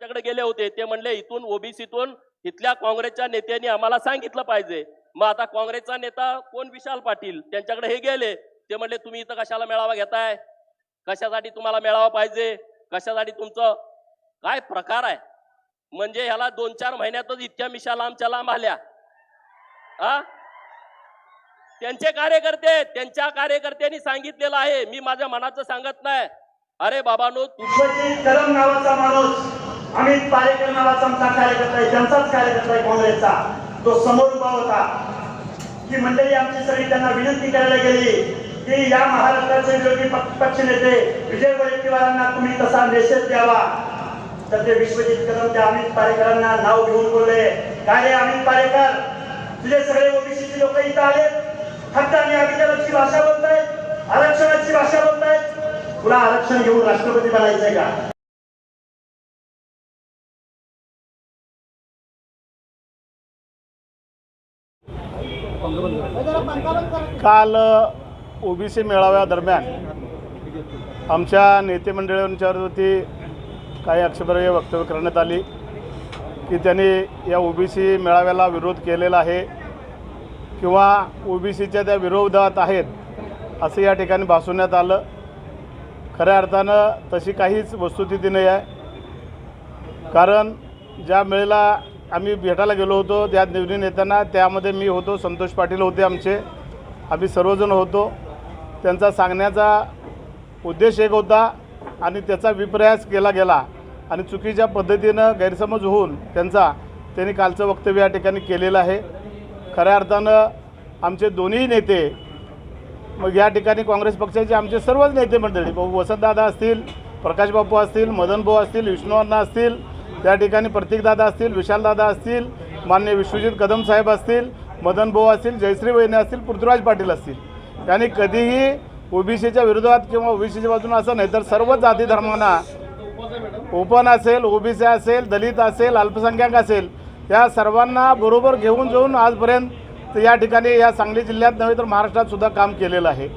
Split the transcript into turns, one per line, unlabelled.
त्यांच्याकडे गेले होते ते म्हणले इथून ओबीसीतून इथल्या काँग्रेसच्या नेत्यांनी आम्हाला सांगितलं पाहिजे. मग आता काँग्रेसचा नेता कोण? विशाल पाटील. त्यांच्याकडे हे गेले. ते म्हणले तुम्ही इथं कशाला मेळावा घेताय? कशासाठी तुम्हाला मेळावा पाहिजे? कशासाठी तुमचं काय प्रकार आहे? म्हणजे ह्याला दोन चार महिन्यातच इतक्या मिशा लांबच्या लांब आल्या. हा त्यांचे कार्यकर्ते त्यांच्या कार्यकर्त्यांनी सांगितलेलं आहे. मी माझ्या मनाचं सांगत नाही. अरे बाबानो तुझं
विश्वजित नावाचा माणूस. अमित पारेकर नावाचा आमचा कार्यकर्ता आहे त्यांचाच कार्यकर्ता आहे काँग्रेसचा. तो समोर उभा होता. की मंडळी आमची सगळी त्यांना विनंती करायला गेली की या महाराष्ट्राचे विरोधी पक्ष पक्ष नेते विजय वडेट्टीवारांना तुम्ही तसा मेसेज द्यावा. तर ते विश्वजित कदम त्या अमित पारेकरांना नाव घेऊन बोलले. काय रे अमित पारेकर? तुझे सगळे ओबीसीचे लोक इथं आले फक्त आणि अभिजाताची भाषा बोलतायत आरक्षणाची भाषा बोलतायत तुला आरक्षण घेऊन राष्ट्रपती बनायचंय का?
काल ओबीसी मेळाव्यादरम्यान आमच्या नेते मंडळांच्यावरती काही आक्षेपार्ह वक्तव्य करण्यात आली की त्यांनी या ओबीसी मेळाव्याला विरोध केलेला आहे किंवा ओबीसीच्या त्या विरोधात आहेत असं या ठिकाणी भासवण्यात आलं. खऱ्या अर्थानं तशी काहीच वस्तुस्थिती नाही आहे. कारण ज्या वेळेला आम्ही भेटायला गेलो होतो त्या निवडून येताना. त्यामध्ये मी होतो संतोष पाटील होते आमचे. आम्ही सर्वजण होतो. त्यांचा सांगण्याचा उद्देश एक होता आणि त्याचा विप्रयास केला गेला. आणि चुकीच्या पद्धतीनं गैरसमज होऊन त्यांचा त्यांनी कालचं वक्तव्य या ठिकाणी केलेलं आहे. खऱ्या अर्थानं आमचे दोन्ही नेते मग या ठिकाणी काँग्रेस पक्षाचे आमचे सर्वच नेते मंडळी भाऊ वसंतदादा असतील प्रकाश बापू असतील मदन भाऊ असतील विष्णू अण्णा असतील त्या ठिकाणी प्रतीकदादा असतील विशालदादा असतील मान्य विश्वजित कदम साहेब असतील मदन भाऊ असतील जयश्री वहिनी असतील पृथ्वीराज पाटील असतील. त्यांनी कधीही ओबीसीच्या विरोधात किंवा ओबीसीच्या बाजूने असं नाही तर सर्व जाती धर्मांना ओपन असेल ओबीसी असेल दलित असेल अल्पसंख्याक असेल या सर्वांना बरोबर घेऊन जाऊन आजपर्यंत या ठिकाणी या सांगली जिल्ह्यात नव्हे तर महाराष्ट्रात सुद्धा काम केलेलं आहे.